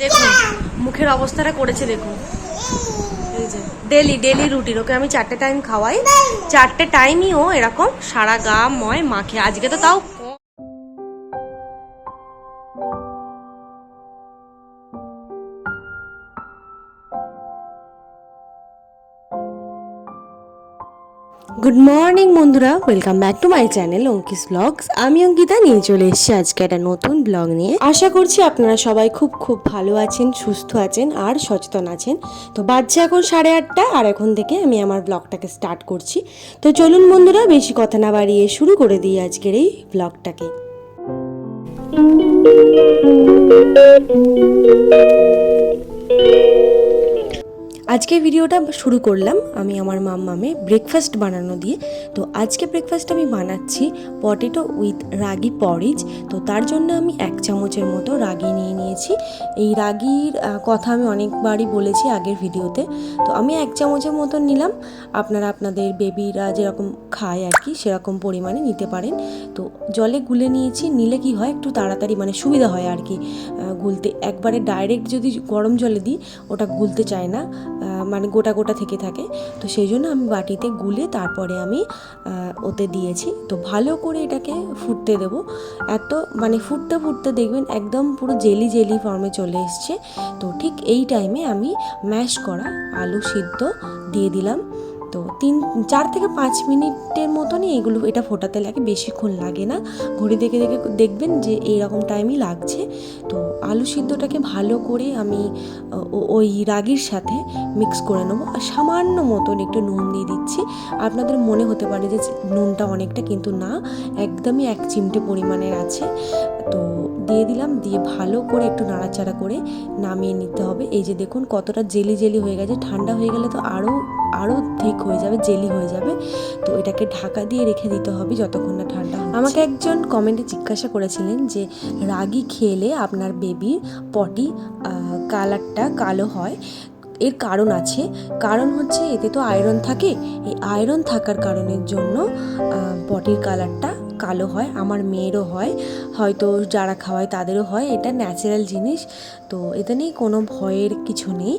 দেখুন, মুখের অবস্থাটা করেছে দেখুন। ডেলি ডেলি রুটিন ওকে আমি চারটে টাইম খাওয়াই। চারটে টাইমই ও এরকম সারা গা ময় মাখে। আজকে তো তাও গুড মর্নিং বন্ধুরা। Welcome back to my channel Ankis blogs আমি অঙ্কিতা, নিয়ে চলে এসেছি আজকে একটা নতুন ব্লগ নিয়ে। আশা করছি আপনারা সবাই খুব খুব ভালো আছেন, সুস্থ আছেন আর সচেতন আছেন। তো বাজছে এখন সাড়ে আটটা, আর এখন থেকে আমি আমার ব্লগটাকে স্টার্ট করছি। তো চলুন বন্ধুরা, বেশি কথা না বাড়িয়ে শুরু করে দিই আজকের এই ব্লগটাকে ভিডিওটা শুরু করলাম আমি আমার মাম্মামে ব্রেকফাস্ট বানানো দিয়ে। তো আজকে ব্রেকফাস্ট আমি বানাচ্ছি পটেটো উইথ রাগি পরিজ তো তার জন্য আমি এক চামচের মতো রাগি নিয়ে নিয়েছি। এই রাগির কথা আমি অনেকবারই বলেছি আগের ভিডিওতে। তো আমি এক চামচের মতো নিলাম। আপনারা আপনাদের বেবিরা যেরকম খায় আর কি, সেরকম পরিমাণে নিতে পারেন। তো জলে গুলে নিয়েছি, নিলে কি হয়, একটু তাড়াতাড়ি মানে সুবিধা হয় আর কি। গুলতে একবারে ডাইরেক্ট যদি গরম জলে দিই, ওটা গুলতে চায় না। মানে গোটা গোটা থেকে থাকে। তো সেই জন্য আমি বাটিতে গুলে তারপরে আমি ওতে দিয়েছি। তো ভালো করে এটাকে ফুটতে দেব। এত মানে ফুটতে ফুটতে দেখবেন একদম পুরো জেলি জেলি ফর্মে চলে এসছে। তো ঠিক এই টাইমে আমি ম্যাশ করা আলু সিদ্ধ দিয়ে দিলাম। তো তিন, চার থেকে পাঁচ মিনিটের মতনই এগুলো, এটা ফোটাতে লাগে, বেশিক্ষণ লাগে না। ঘড়ি দেখে দেখে দেখবেন যে এইরকম টাইমই লাগছে। তো আলু সিদ্ধটাকে ভালো করে আমি ওই রাগির সাথে মিক্স করে নেব। আর সামান্য মতন একটু নুন দিয়ে দিচ্ছি। আপনাদের মনে হতে পারে যে নুনটা অনেকটা কিন্তু না, একদমই এক চিমটে পরিমাণের আছে। তো দিয়ে দিলাম, দিয়ে ভালো করে একটু নাড়াচাড়া করে নামিয়ে নিতে হবে। এই যে দেখুন কতটা জেলি জেলি হয়ে গেছে, ঠান্ডা হয়ে গেলে তো আরও আরও ঠিক হয়ে যাবে, জেলি হয়ে যাবে। তো এটাকে ঢাকা দিয়ে রেখে দিতে হবে যতক্ষণ না ঠান্ডা আমাকে একজন কমেন্টে জিজ্ঞাসা করেছিলেন যে, রাগি খেলে আপনার বেবির পটি কালারটা কালো হয়? এর কারণ আছে। কারণ হচ্ছে এতে তো আয়রন থাকে। এই আয়রন থাকার কারণের জন্য পটির কালারটা কালো হয়, আমার মেয়েরও হয়, হয়তো যারা খাওয়ায় তাদেরও হয়, এটা ন্যাচারাল জিনিস। তো এতে নিয়ে কোনো ভয়ের কিছু নেই।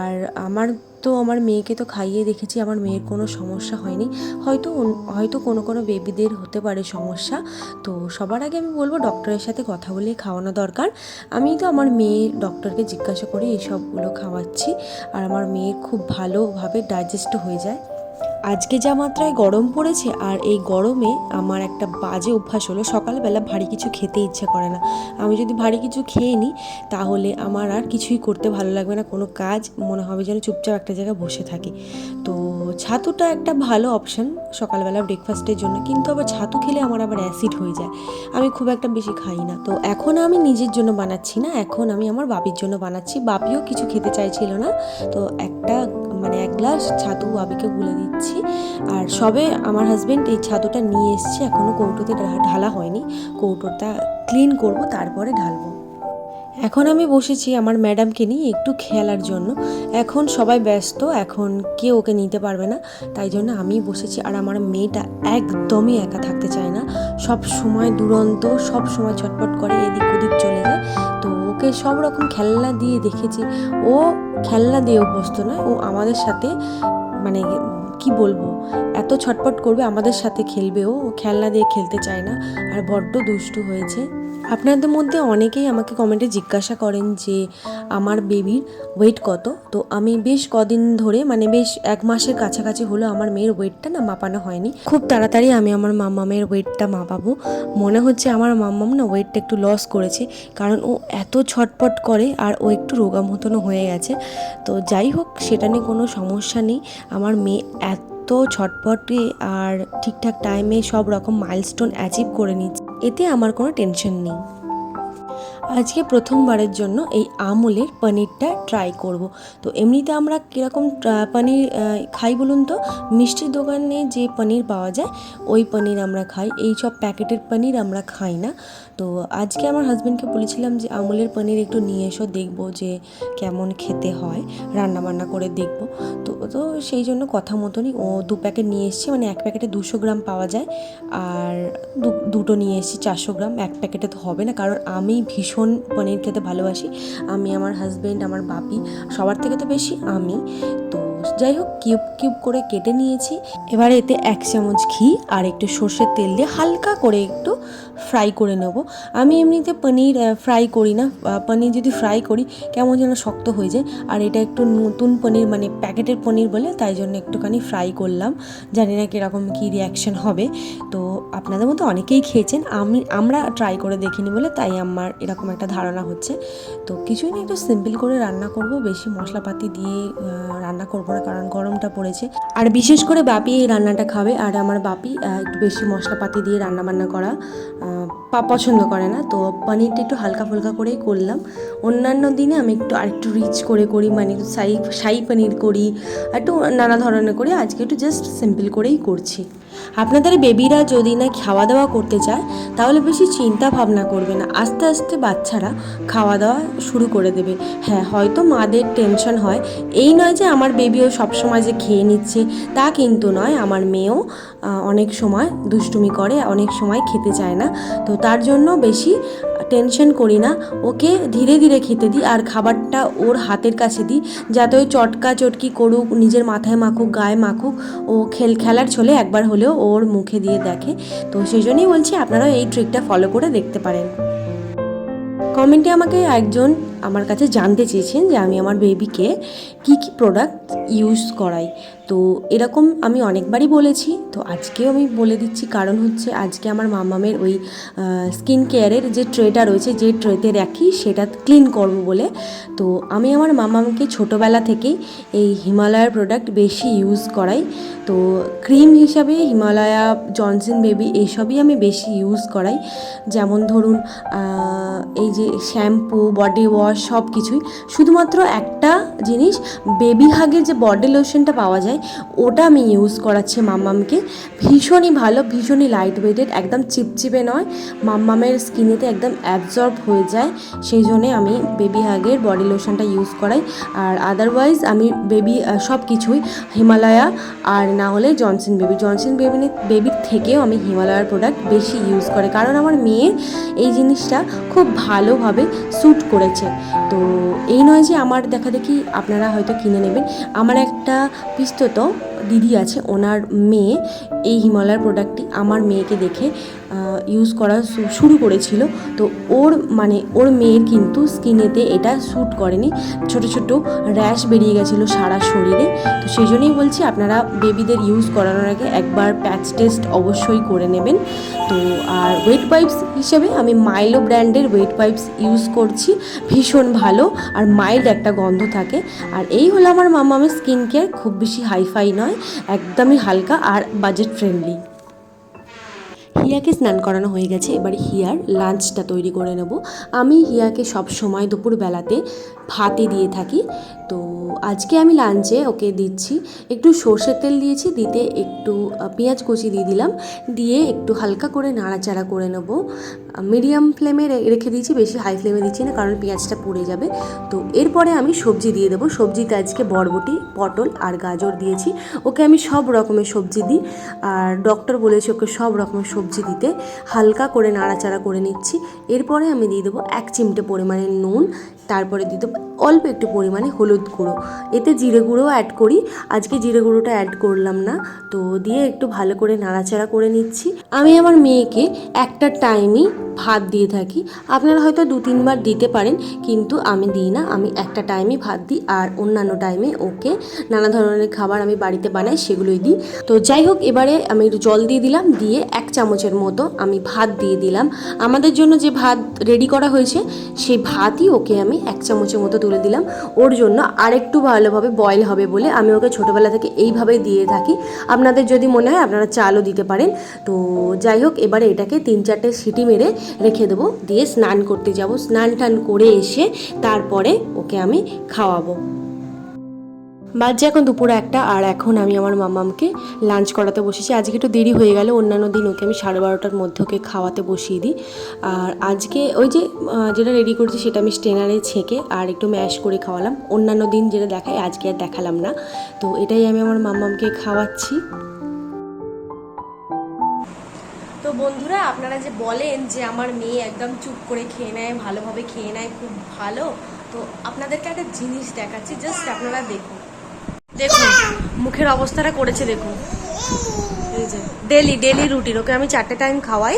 আর আমার তো আমার মেয়েকে তো খাইয়ে দেখেছি, আমার মেয়ের কোনো সমস্যা হয়নি। হয়তো হয়তো কোনো কোনো বেবিদের হতে পারে সমস্যা। তো সবার আগে আমি বলব ডক্টরের সাথে কথা বলে খাওয়ানো দরকার। আমি তো আমার মেয়ে ডক্টরকে জিজ্ঞাসা করে এইসবগুলো খাওয়াচ্ছি? আর আমার মেয়ের খুব ভালোভাবে ডাইজেস্ট হয়ে যায়। আজকে যা মাত্রায় গরম পড়েছে আর এই গরমে আমার একটা বাজে অভ্যাস হলো সকালবেলা ভারী কিছু খেতে ইচ্ছে করে না। আমি যদি ভারী কিছু খেয়ে নিই, তাহলে আমার আর কিছুই করতে ভালো লাগবে না। কোনো কাজ, মনে হবে যেন চুপচাপ একটা জায়গায় বসে থাকি। তো ছাতুটা একটা ভালো অপশন সকালবেলা ব্রেকফাস্টের জন্য। কিন্তু আবার ছাতু খেলে আমার আবার অ্যাসিড হয়ে যায়। আমি খুব একটা বেশি খাই না। তো এখন আমি নিজের জন্য বানাচ্ছি না। এখন আমি আমার বাপির জন্য বানাচ্ছি। বাপিও কিছু খেতে চাইছিল না। তো একটা মানে এক গ্লাস ছাতু বাবিকে গুলে দিচ্ছি। আর সবে আমার হাজবেন্ড এই ছাতুটা নিয়ে এসছে এখনও কৌটোতে ঢালা হয়নি। কৌটোটা ক্লিন করব, তারপরে ঢালবো। এখন আমি বসেছি আমার ম্যাডামকে নিয়ে একটু খেলার জন্য। এখন সবাই ব্যস্ত, এখন কেউ ওকে নিতে পারবে না, তাই জন্য আমি বসেছি। আর আমার মেয়েটা একদমই একা থাকতে চায় না। সব সময় দুরন্ত, সব সময় ছটপট করে এদিক ওদিক চলে যায়। তো ওকে সব রকম খেলনা দিয়ে দেখেছি। ও খেলনা দিয়ে অভ্যস্ত নয়, ও আমাদের সাথে মানে কি বলব? এত ছটপট করবে আমাদের সাথে খেলবে ও। খেলনা দিয়ে খেলতে চায় না। আর বড্ড দুষ্টু হয়েছে। আপনাদের মধ্যে অনেকেই আমাকে কমেন্টে জিজ্ঞাসা করেন যে, আমার বেবির ওয়েট কত? তো আমি বেশ কদিন ধরে মানে বেশ এক মাসের কাছাকাছি হলো আমার মেয়ের ওয়েটটা না মাপানো হয়নি। খুব তাড়াতাড়ি আমি আমার মাম্মামের ওয়েটটা মাপাবো। মনে হচ্ছে আমার মাম্মাম না ওয়েটটা একটু লস করেছে। কারণ ও এত ছটপট করে আর ও একটু রোগা মতনও হয়ে গেছে। তো যাই হোক, সেটা নিয়ে কোনো সমস্যা নেই। আমার মেয়ে এত ছটপটে আর ঠিকঠাক টাইমে সব রকম মাইলস্টোন অ্যাচিভ করে নিচ্ছি। এতে আমার কোনো টেনশন নেই। আজকে প্রথমবারের জন্য এই আমুলের পনিরটা ট্রাই করব। তো এমনিতে আমরা কীরকম পনির খাই বলুন তো? মিষ্টির দোকানে যে পনির পাওয়া যায়, ওই পনির আমরা খাই। এই সব প্যাকেটের পনির আমরা খাই না। তো আজকে আমার হাজব্যান্ডকে বলেছিলাম যে, আমুলের পনির একটু নিয়ে এসো, দেখব যে কেমন খেতে হয়। রান্না বান্না করে দেখব। তো তো সেই জন্য কথা মতনই ও দু প্যাকেট নিয়ে এসেছি মানে এক প্যাকেটে দুশো গ্রাম পাওয়া যায়। আর দুটো নিয়ে এসেছি চারশো গ্রাম। এক প্যাকেটে তো হবে না, কারণ আমি ভীষণ ভীষণ পনির খেতে ভালোবাসি। আমি, আমার হাজব্যান্ড আমার বাপি, সবার থেকে তো বেশি আমি। তো যাই হোক, কিউব কিউব করে কেটে নিয়েছি। এবার এতে এক চামচ ঘি আর একটু সর্ষের তেল দিয়ে হালকা করে একটু ফ্রাই করে নেব। আমি এমনিতে পনির ফ্রাই করি না। পনির যদি ফ্রাই করি, কেমন যেন শক্ত হয়ে যায়। আর এটা একটু নতুন পনির মানে প্যাকেটের পনির বলে, তাই জন্য একটুখানি ফ্রাই করলাম। জানি না কীরকম কী রিয়াকশন হবে। তো আপনাদের মতো অনেকেই খেয়েছেন। আমি, আমরা ট্রাই করে দেখিনি বলে, তাই আমার এরকম একটা ধারণা হচ্ছে। তো কিছুই না, একটু সিম্পল করে রান্না করব। বেশি মশলাপাতি দিয়ে রান্না করব না, কারণ গরমটা পড়েছে। আর বিশেষ করে বাপি এই রান্নাটা খাবে, আর আমার বাপি একটু বেশি মশলাপাতি দিয়ে রান্না বান্না করা পছন্দ করে না। তো পনিরটা একটু হালকা ফুলকা করেই করলাম। অন্যান্য দিনে আমি একটু আরেকটু রিচ করে করি মানে সাই শাহি পনির করি, একটু নানা ধরনের করি। আজকে একটু জাস্ট সিম্পল করেই করছি। আপনাদের বেবিরা যদি না খাওয়া দাওয়া করতে চায়, তাহলে বেশি চিন্তা ভাবনা করবে না। আস্তে আস্তে বাচ্চারা খাওয়া দাওয়া শুরু করে দেবে। হ্যাঁ হয়তো মাদের টেনশন হয়। এই নয় যে আমার বেবিও সবসময় যে খেয়ে নিচ্ছে, তা কিন্তু নয়। আমার মেয়েও অনেক সময় দুষ্টুমি করে, অনেক সময় খেতে চায় না। তো তার জন্য বেশি টেনশন করি না। ওকে ধীরে ধীরে খেতে দিই আর খাবারটা ওর হাতের কাছে দিই। যাতে ওই চটকা চটকি করুক, নিজের মাথায় মাখুক, গায়ে মাখুক। ও খেল খেলার ছলে একবার হলেও ওর মুখে দিয়ে দেখে। তো সেই জন্যই বলছি আপনারাও এই ট্রিকটা ফলো করে দেখতে পারেন। কমেন্টে আমাকে একজন আমার কাছে জানতে চেয়েছেন যে আমি আমার বেবিকে কি কি প্রোডাক্ট ইউজ করাই। তো এরকম আমি অনেকবারই বলেছি। তো আজকেও আমি বলে দিচ্ছি কারণ হচ্ছে আজকে আমার মামামের ওই স্কিন কেয়ারের যে ট্রেটা রয়েছে, যে ট্রেতে রাখি সেটা ক্লিন করব বলে। তো আমি আমার মামামকে ছোটোবেলা থেকেই এই হিমালয়ার প্রোডাক্ট বেশি ইউজ করাই। তো ক্রিম হিসাবে হিমালয়া জনসন বেবি এইসবই আমি বেশি ইউজ করাই। যেমন ধরুন এই যে শ্যাম্পু বডি ওয়াশ সব কিছুই। শুধুমাত্র একটা জিনিস বেবি হাগের যে বডি লোশনটা পাওয়া যায়, ওটা আমি ইউজ করাচ্ছি মাম্মামকে। ভীষণই ভালো, ভীষণই লাইট ওয়েটেড একদম চিপচিপে নয়, মাম্মামের স্কিনেতে একদম অ্যাবজর্ব হয়ে যায়। সেই জন্যে আমি বেবি হাগের বডি লোশনটা ইউজ করাই। আর আদারওয়াইজ আমি বেবি সব কিছুই হিমালয়া আর না হলে জনসন বেবি জনসন বেবি বেবির থেকেও আমি হিমালয়ার প্রোডাক্ট বেশি ইউজ করে কারণ আমার মেয়ের এই জিনিসটা খুব ভালোভাবে স্যুট করেছে। তো এই নয় যে আমার দেখা দেখি আপনারা হয়তো কিনে নেবেন। আমার একটা পিস্তত দিদি আছে, ওনার মেয়ে এই হিমালয়ার প্রোডাক্টটি আমার মেয়েকে দেখে ইউজ করা শুরু করেছিল। তো ওর মানে ওর মেয়ের কিন্তু স্কিনেতে এটা স্যুট করেনি। ছোট ছোট র্যাশ বেরিয়ে গেছিল সারা শরীরে। তো সেই জন্যই বলছি, আপনারা বেবিদের ইউজ করানোর আগে একবার প্যাচ টেস্ট অবশ্যই করে নেবেন। তো আর ওয়েট পাইপস হিসেবে আমি মাইলো ব্র্যান্ডের ওয়েট পাইপস ইউজ করছি। ভীষণ ভালো আর মাইল্ড একটা গন্ধ থাকে। আর এই হলো আমার মামামের স্কিন কেয়ার খুব বেশি হাইফাই নয়। একদমই হালকা আর বাজেট ফ্রেন্ডলি হিয়াকে স্নান করানো হয়ে গেছে, এবার হিয়ার লাঞ্চটা তৈরি করে নেব। আমি হিয়াকে সব সময় দুপুরবেলাতে ভাতে দিয়ে থাকি। তো আজকে আমি লাঞ্চে ওকে দিচ্ছি, একটু সর্ষের তেল দিয়েছি, দিতে একটু পেঁয়াজ কুচি দিয়ে দিলাম। দিয়ে একটু হালকা করে নাড়াচাড়া করে নেব। মিডিয়াম ফ্লেমে রেখে দিয়েছি, বেশি হাই ফ্লেমে দিচ্ছি না, কারণ পেঁয়াজটা পুড়ে যাবে। তো এরপরে আমি সবজি দিয়ে দেবো। সবজিতে আজকে বরবটি, পটল আর গাজর দিয়েছি। ওকে আমি সব রকমের সবজি দিই। আর ডক্টর বলেছে ওকে সব রকমের সবজি দিতে। হালকা করে নাড়াচাড়া করে নিচ্ছি। এরপরে আমি দিয়ে দেবো এক চিমটে পরিমাণে নুন। তারপরে দিয়ে দেবো অল্প একটু পরিমাণে হলুদ গুঁড়ো। এতে জিরে গুঁড়ো অ্যাড করি। আজকে জিরে গুঁড়োটা অ্যাড করলাম না। তো দিয়ে একটু ভালো করে নাড়াচাড়া করে নিচ্ছি। আমি আমার মেয়েকে একটা টাইমই ভাত দিয়ে থাকি। আপনারা হয়তো দু, তিনবার দিতে পারেন, কিন্তু আমি দিই না। আমি একটা টাইমে ভাত দিই, আর অন্যান্য টাইমে ওকে নানা ধরনের খাবার আমি বাড়িতে বানাই, সেগুলোই দিই। তো যাই হোক, এবারে আমি একটু জল দিয়ে দিলাম, দিয়ে এক চামচের মতো আমি ভাত দিয়ে দিলাম। আমাদের জন্য যে ভাত রেডি করা হয়েছে সেই ভাতই ওকে আমি এক চামচের মতো তুলে দিলাম। ওর জন্য আরেকটু ভালোভাবে বয়েল হবে বলে আমি ওকে ছোটোবেলা থেকে এইভাবে দিয়ে থাকি। আপনাদের যদি মনে হয়, আপনারা চালও দিতে পারেন। তো যাই হোক, এবারে এটাকে তিন চারটে সিটি মেরে রেখে দেবো। দিয়ে স্নান করতে যাব। স্নান টান করে এসে তারপরে ওকে আমি খাওয়াবো। বাজে এখন দুপুরে একটা আর এখন আমি আমার মামামকে লাঞ্চ করাতে বসেছি। আজকে একটু দেরি হয়ে গেল। অন্যান্য দিন ওকে আমি সাড়ে বারোটার মধ্যে ওকে খাওয়াতে বসিয়ে দিই। আর আজকে ওই যে যেটা রেডি করেছি সেটা আমি স্টেনারে ছেঁকে আর একটু ম্যাশ করে খাওয়ালাম। অন্যান্য দিন যেটা দেখাই, আজকে আর দেখালাম না। তো এটাই আমি আমার মামামকে খাওয়াচ্ছি। বন্ধুরা, আপনারা যে বলেন যে আমার মেয়ে একদম চুপ করে খেয়ে নেয়, ভালোভাবে খেয়ে নেয়, খুব ভালো, তো আপনাদেরকে একটা জিনিস দেখাচ্ছি জাস্ট আপনারা দেখুন। দেখুন, মুখের অবস্থাটা করেছে, দেখুন। ডেলি ডেলি রুটিন ওকে আমি চারটে টাইম খাওয়াই।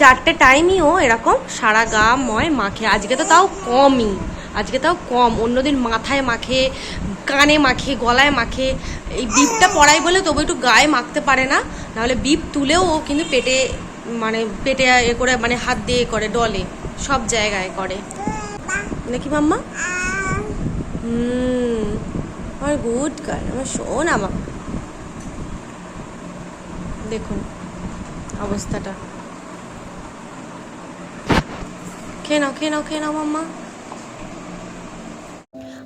চারটে টাইমই ও এরকম সারা গা ময় মাখে। আজকে তো তাও কমই, আজকে তাও কম। অন্যদিন মাথায় মাখে, কানে মাখে, গলায় মাখে। এই বিপটা পড়াই বলে তবু একটু গায়ে মাখতে পারে না, নাহলে বিপ তুলেও ও কিন্তু পেটে মানে পেটে এ করে মানে হাত দিয়ে করে, ডলে, সব জায়গায় করে। নাকি মাম্মা। হুম, আমার গুড গার্ল, আমার শোন আমা দেখুন অবস্থাটা। খেয়ে নাও খেয়ে নাও খেয়ে নাও মাম্মা।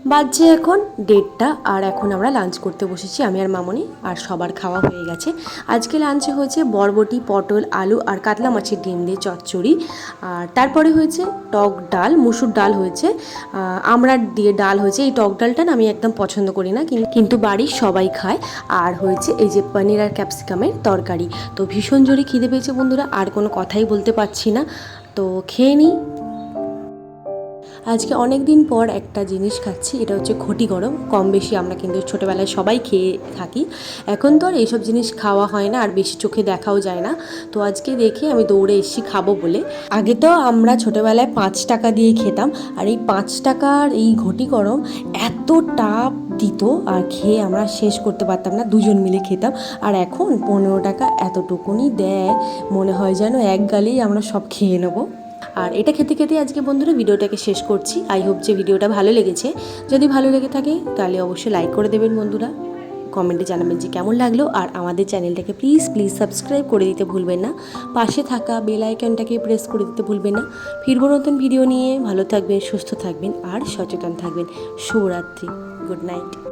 বাজছে এখন দেড়টা আর এখন আমরা লাঞ্চ করতে বসেছি আমি আর মামনি আর সবার খাওয়া হয়ে গেছে। আজকে লাঞ্চে হয়েছে বরবটি পটল আলু আর কাতলা মাছের ডিম দিয়ে চচ্চড়ি। আর তারপরে হয়েছে টক ডাল মুসুর ডাল হয়েছে। আহ, আমড়ার দিয়ে ডাল হয়েছে। এই টক ডালটা না আমি একদম পছন্দ করি না কিন্তু বাড়ির সবাই খায়। আর হয়েছে এই যে পনির আর ক্যাপসিকামের তরকারি। তো ভীষণ জোরে খিদে পেয়েছে বন্ধুরা আর কোনো কথাই বলতে পারছি না। তো খেয়ে নিই। আজকে অনেক দিন পর একটা জিনিস খাচ্ছি, এটা হচ্ছে ঘটি গরম। কম বেশি আমরা কিন্তু ছোটোবেলায় সবাই খেয়ে থাকি। এখন তো আর এইসব জিনিস খাওয়া হয় না, আর বেশি চোখে দেখাও যায় না। তো আজকে দেখে আমি দৌড়ে এসেছি খাব বলে। আগে তো আমরা ছোটোবেলায় পাঁচ টাকা দিয়ে খেতাম, আর এই পাঁচ টাকার এই ঘটি গরম এতটা দিত, আর খেয়ে আমরা শেষ করতে পারতাম না, দুজন মিলে খেতাম। আর এখন পনেরো টাকা এতটুকুনি দেয়, মনে হয় যেন এক গালেই আমরা সব খেয়ে নেব। আর এটা খেতে খেতে আজকে বন্ধুরা ভিডিওটাকে শেষ করছি। আই হোপ যে ভিডিওটা ভালো লেগেছে। যদি ভালো লেগে থাকে, তাহলে অবশ্যই লাইক করে দেবেন বন্ধুরা। কমেন্টে জানাবেন যে কেমন লাগল। আর আমাদের চ্যানেলটাকে প্লিজ প্লিজ সাবস্ক্রাইব করে দিতে ভুলবেন না। পাশে থাকা বেল আইকনটাকে প্রেস করে দিতে ভুলবেন না। ফিরবো নতুন ভিডিও নিয়ে। ভালো থাকবেন, সুস্থ থাকবেন, আর সচেতন থাকবেন। শুভরাত্রি। Good night